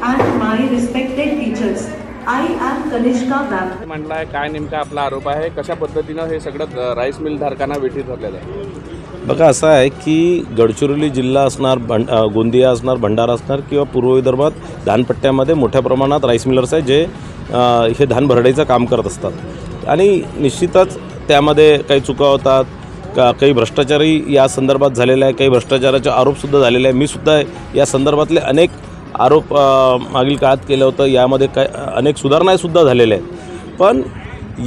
my respected teachers. I am Kanishka Vamp. म्हटलं आहे काय नेमका आपला आरोप आहे कशा पद्धतीनं हे सगळं राईस मिल धारकांना वेठीत धरलेलं आहे बघा असं आहे की गडचिरोली जिल्हा असणार भं अ, गोंदिया असणार भंडारा असणार किंवा पूर्व विदर्भात धानपट्ट्यामध्ये मोठ्या प्रमाणात राईस मिलर्स आहे जे हे धान भरडाईचं काम करत असतात आणि निश्चितच त्यामध्ये काही चुका होतात का काही भ्रष्टाचारही या संदर्भात झालेला आहे काही भ्रष्टाचाराचे आरोपसुद्धा झालेले आहे मी सुद्धा या संदर्भातले अनेक आरोप मागील काळात केलं होतं. यामध्ये काय अनेक सुधारणासुद्धा झालेल्या आहेत. पण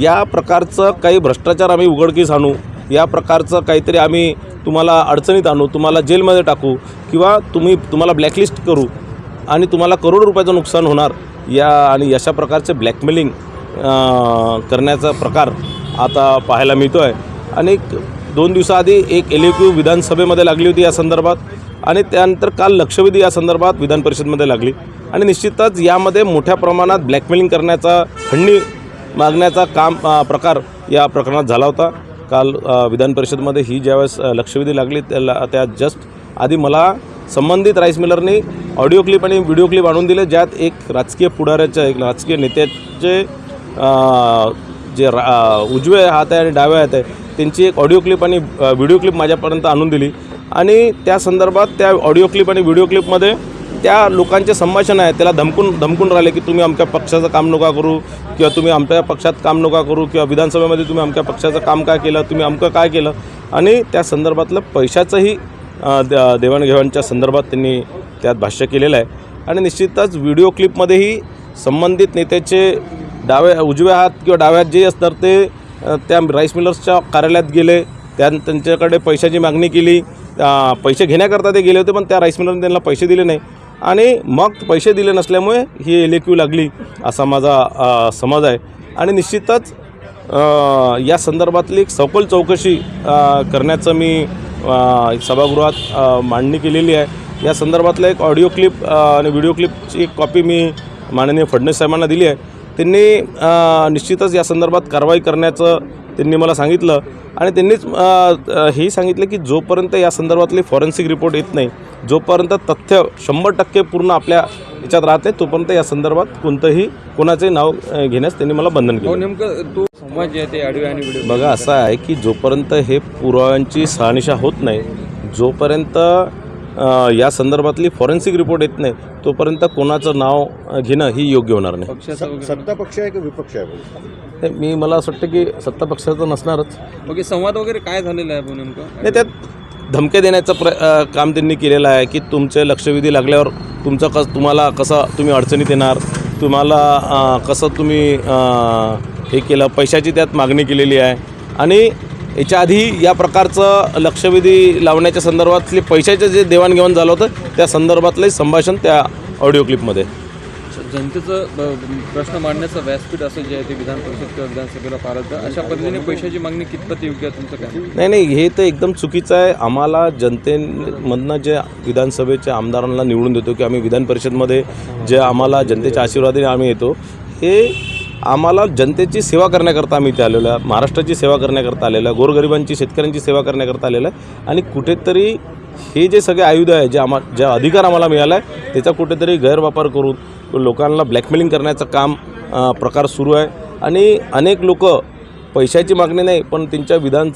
या प्रकारचं काही भ्रष्टाचार आम्ही उघडकीस आणू या प्रकारचं काहीतरी आम्ही तुम्हाला अडचणीत आणू तुम्हाला जेलमध्ये टाकू किंवा तुम्ही तुम्हाला ब्लॅकलिस्ट करू आणि तुम्हाला करोड रुपयाचं नुकसान होणार या आणि अशा प्रकारचे ब्लॅकमेलिंग करण्याचा प्रकार आता पाहायला मिळतो आहे आणि दोन दिवसाआधी एक एल क्यू विधानसभेमध्ये लागली होती या संदर्भात. आणि त्यानंतर काल लक्षवेधी या संदर्भात विधान परिषदमध्ये लागली. आणि निश्चितच यामध्ये मोठ्या प्रमाणात ब्लॅकमेलिंग करण्याचा खंडणी मागण्याचा काम प्रकार या प्रकरणात झाला होता. काल विधान परिषदमध्ये ही ज्यावेळेस लक्षवेधी लागली त्याला त्या जस्ट आधी मला संबंधित राईस मिलरनी ऑडिओ क्लिप आणि व्हिडिओ क्लिप आणून दिले ज्यात एक राजकीय पुढाऱ्याच्या एक राजकीय नेत्याचे जे रा उजवे हात आहे आणि डावे हात आहे त्यांची एक ऑडिओ क्लिप आणि व्हिडिओ क्लिप माझ्यापर्यंत आणून दिली. आणि त्या संदर्भात त्या ऑडिओ क्लिप आणि व्हिडिओ क्लिपमध्ये त्या लोकांचे संभाषण आहे त्याला धमकून धमकून राहिले की तुम्ही आमच्या पक्षाचं काम नका करू किंवा तुम्ही आमच्या पक्षात काम नका करू किंवा विधानसभेमध्ये तुम्ही आमच्या पक्षाचं काम काय केलं तुम्ही अमकं काय केलं? आणि त्या संदर्भातलं पैशाचंही देवाणघेवाणच्या संदर्भात त्यांनी त्यात भाष्य केलेलं आहे. आणि निश्चितच व्हिडिओ क्लिपमध्येही संबंधित नेत्याचे डावे उजव्या हात किंवा डाव्या हात जे असतात ते त्या राईस मिलर्सच्या कार्यालयात गेले. त्या त्यांच्याकडे पैशाची मागणी केली. पैसे घेण्याकरता ते गेले होते पण त्या राईस मिलरने त्यांना पैसे दिले नाही. आणि मग पैसे दिले नसल्यामुळे ही एल क्यू लागली असा माझा समज आहे. आणि निश्चितच या संदर्भातली एक सखोल चौकशी करण्याचं मी सभागृहात मांडणी केलेली आहे. या संदर्भातला एक ऑडिओ क्लिप आणि व्हिडिओ क्लिपची एक कॉपी मी माननीय फडणवीस साहेबांना दिली आहे. त्यांनी निश्चितच या संदर्भात कारवाई करण्याचं त्यांनी मला सांगितलं. आणि त्यांनीच हेही सांगितलं की जोपर्यंत या संदर्भातली फॉरेन्सिक रिपोर्ट येत नाही जोपर्यंत तथ्य शंभर टक्के पूर्ण आपल्या याच्यात राहत तोपर्यंत या संदर्भात कोणतंही कोणाचंही नाव घेण्यास त्यांनी मला बंधन केलं. हो नेमकं तो आहे आणि बघा असं आहे की जोपर्यंत हे पुराव्यांची शहानिशा होत नाही जोपर्यंत या संदर्भातली फॉरेन्सिक रिपोर्ट येत नाही तोपर्यंत कोणाचं नाव घेणं ही योग्य होणार नाही. सत्ता पक्ष आहे की विपक्ष आहे? हे मी मला असं वाटतं की सत्ता पक्षाचं नसणारच. ओके संवाद वगैरे काय झालेला आहे नेमकं? नाही त्यात धमक्या देण्याचं प्र काम त्यांनी केलेलं आहे की तुमचे लक्षवेधी लागल्यावर तुमचं कस तुम्हाला कसं तुम्ही अडचणीत येणार तुम्हाला कसं तुम्ही हे केलं पैशाची त्यात मागणी केलेली आहे. आणि याच्या आधी या प्रकारचं लक्षवेधी लावण्याच्या संदर्भातले पैशाचं जे देवाणघेवाण झालं होतं त्या संदर्भातलं संभाषण त्या ऑडिओ क्लिपमध्ये जनतेचं प्रश्न मांडण्याचं व्यासपीठ असं जे आहे ते विधान परिषद किंवा विधानसभेला पाळतं अशा पद्धतीने पैशाची मागणी कितपत योग्य आहे तुमचं काय नाही नाही हे तर एकदम चुकीचं आहे. आम्हाला जनतेमधनं जे विधानसभेच्या आमदारांना निवडून देतो की आम्ही विधान परिषदमध्ये जे आम्हाला जनतेच्या आशीर्वादाने आम्ही येतो हे आम्हाला जनतेची सेवा करण्याकरता आम्ही इथे आलेलो आहे. महाराष्ट्राची सेवा करण्याकरता आलेलो आहे. गोरगरिबांची शेतकऱ्यांची सेवा करण्याकरता आलेलो आहे. आणि कुठेतरी हे जे सगळे आयुध आहे जे आम्हा ज्या अधिकार आम्हाला मिळाला आहे त्याचा कुठेतरी गैरवापर करून लोकांना ब्लॅकमेलिंग करण्याचं काम प्रकार सुरू आहे. आणि अनेक लोक पैशाची मागणी नाही पण त्यांच्या विधान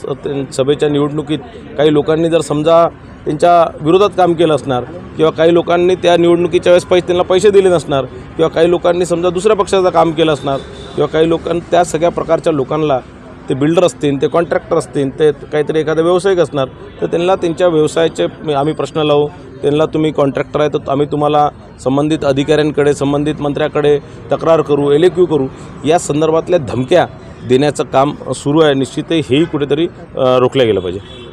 सभेच्या निवडणुकीत काही लोकांनी जर समजा त्यांच्या विरोधात काम केलं असणार किंवा काही लोकांनी त्या निवडणुकीच्या वेळेस पैसे त्यांना पैसे दिले नसणार किंवा काही लोकांनी समजा दुसऱ्या पक्षाचं काम केलं असणार किंवा काही लोकां त्या सगळ्या प्रकारच्या लोकांना ते बिल्डर असतील ते कॉन्ट्रॅक्टर असतील ते काहीतरी एखादा व्यावसायिक असणार तर त्यांना त्यांच्या व्यवसायाचे आम्ही प्रश्न लावू. त्यांना तुम्ही कॉन्ट्रॅक्टर आहे तर आम्ही तुम्हाला संबंधित अधिकाऱ्यांकडे संबंधित मंत्र्याकडे तक्रार करू एल क्यू करू. या संदर्भातल्या धमक्या देण्याचं काम सुरू आहे. निश्चितही हेही कुठेतरी रोखल्या रोखलं गेलं पाहिजे.